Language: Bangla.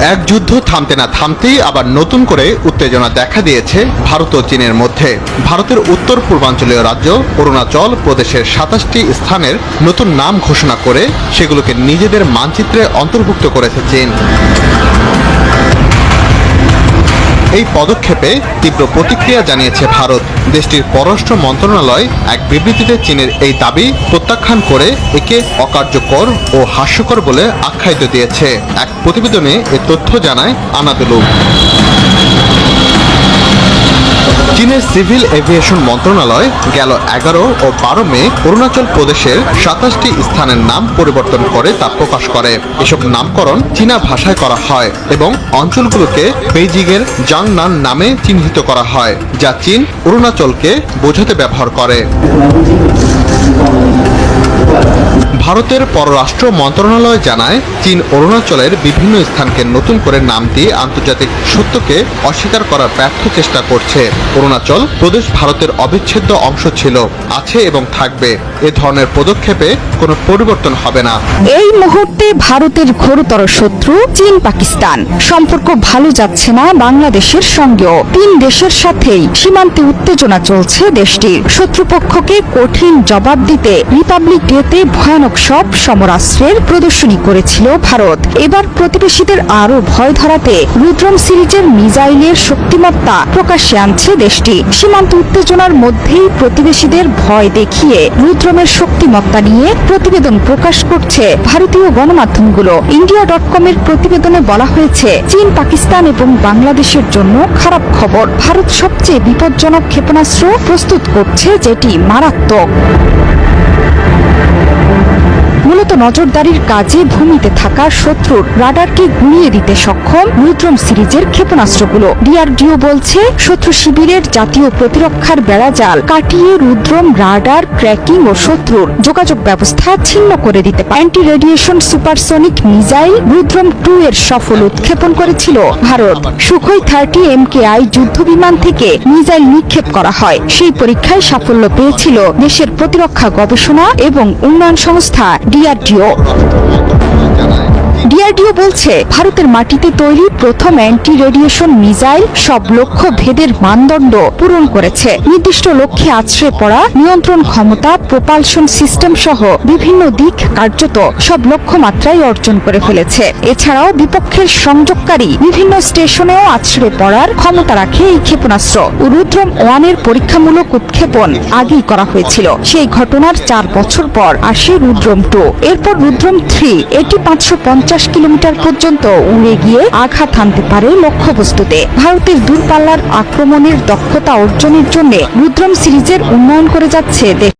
এক যুদ্ধ থামতে না থামতেই আবার নতুন করে উত্তেজনা দেখা দিয়েছে ভারত ও চীনের মধ্যে। ভারতের উত্তর পূর্বাঞ্চলীয় রাজ্য অরুণাচল প্রদেশের সাতাশটি স্থানের নতুন নাম ঘোষণা করে সেগুলোকে নিজেদের মানচিত্রে অন্তর্ভুক্ত করেছে চীন। এই পদক্ষেপে তীব্র প্রতিক্রিয়া জানিয়েছে ভারত। দেশটির পররাষ্ট্র মন্ত্রণালয় এক বিবৃতিতে চীনের এই দাবি প্রত্যাখ্যান করে একে অকার্যকর ও হাস্যকর বলে আখ্যায়িত দিয়েছে। এক প্রতিবেদনে এ তথ্য জানায় আনাদুলু চীনের সিভিল এভিয়েশন মন্ত্রণালয় গেল এগারো ও বারো মে অরুণাচল প্রদেশের সাতাশটি স্থানের নাম পরিবর্তন করে তা প্রকাশ করে। এসব নামকরণ চীনা ভাষায় করা হয় এবং অঞ্চলগুলোকে বেইজিংয়ের জাংনান নামে চিহ্নিত করা হয়, যা চীন অরুণাচলকে বোঝাতে ব্যবহার করে। ভারতের পররাষ্ট্র মন্ত্রণালয় জানায়, চীন অরুণাচলের বিভিন্ন স্থানকে নতুন করে নাম দিয়ে আন্তর্জাতিক সত্যকে অস্বীকার করার ব্যর্থ চেষ্টা করছে। অরুণাচল প্রদেশ ভারতের অবিচ্ছেদ্য অংশ ছিল, আছে এবং থাকবে। এ ধরনের পদক্ষেপে কোনো পরিবর্তন হবে না। এই মুহূর্তে ভারতের ঘোরতর শত্রু চীন পাকিস্তান। সম্পর্ক ভালো যাচ্ছে না বাংলাদেশের সঙ্গেও। তিন দেশের সাথেই সীমান্তে উত্তেজনা চলছে দেশটির। শত্রুপক্ষকে কঠিন জবাব দিতে রিপাবলিক ডেতে ভয়ানক সব সমরাস্ত্রের প্রদর্শনী করেছিল ভারত। এবার প্রতিবেশীদের আরও ভয় ধরাতে রুদ্রম সিরিজের মিজাইলের শক্তিমত্তা প্রকাশ্যে আনছে দেশটি। সীমান্ত উত্তেজনার মধ্যেই প্রতিবেশীদের ভয় দেখিয়ে রুদ্রমের শক্তিমত্তা নিয়ে প্রতিবেদন প্রকাশ করছে ভারতীয় গণমাধ্যমগুলো। ইন্ডিয়া ডট কমের প্রতিবেদনে বলা হয়েছে, চীন, পাকিস্তান এবং বাংলাদেশের জন্য খারাপ খবর। ভারত সবচেয়ে বিপজ্জনক ক্ষেপণাস্ত্র প্রস্তুত করছে যেটি মারাত্মক। Thank you. মূলত নজরদারির কাজে ভূমিতে থাকা শত্রুর রাডারকে গুঁড়িয়ে দিতে সক্ষম রুদ্রম সিরিজের ক্ষেপণাস্ত্রগুলো। ডিআরডিও বলছে, শত্রু শিবিরের জাতীয় প্রতিরক্ষার বেড়াজাল কাটিয়ে রুদ্রম রাডার, ট্র্যাকিং ও শত্রুর যোগাযোগ ব্যবস্থা ছিন্ন করে দিতে পারে। Anti radiation supersonic missile Rudram two এর সফল উৎক্ষেপণ করেছিল। ভারত সুখই থার্টি এমকেআই যুদ্ধ বিমান থেকে মিসাইল নিক্ষেপ করা হয়। সেই পরীক্ষায় সাফল্য পেয়েছিল দেশের প্রতিরক্ষা গবেষণা এবং উন্নয়ন সংস্থা リアディオ。ডিআরডিও বলছে, ভারতের মাটিতে তৈরি প্রথম অ্যান্টি রেডিয়েশন মিসাইল সব লক্ষ্য ভেদের মানদণ্ড পূরণ করেছে। নির্দিষ্ট লক্ষ্যে আছড়ে পড়া নিয়ন্ত্রণ ক্ষমতা প্রপালশন সিস্টেম সহ বিভিন্ন দিক কার্যত সব লক্ষ্যমাত্রাই অর্জন করে ফেলেছে। এছাড়াও বিপক্ষের সংযোগকারী বিভিন্ন স্টেশনেও আছড়ে পড়ার ক্ষমতা রাখে এই ক্ষেপণাস্ত্র। রুদ্রম ওয়ানের পরীক্ষামূলক উৎক্ষেপণ আগেই করা হয়েছিল। সেই ঘটনার চার বছর পর আসে রুদ্রম টু। এরপর রুদ্রম থ্রি, এটি পাঁচশো পঞ্চাশ কিলোমিটার পর্যন্ত উড়ে গিয়ে আঘাত হানতে পারে লক্ষ্যবস্তুতে। ভারতের দূরপাল্লার আক্রমণের দক্ষতা অর্জনের জন্য রুদ্রম সিরিজের উন্নয়ন করে যাচ্ছে দেশ।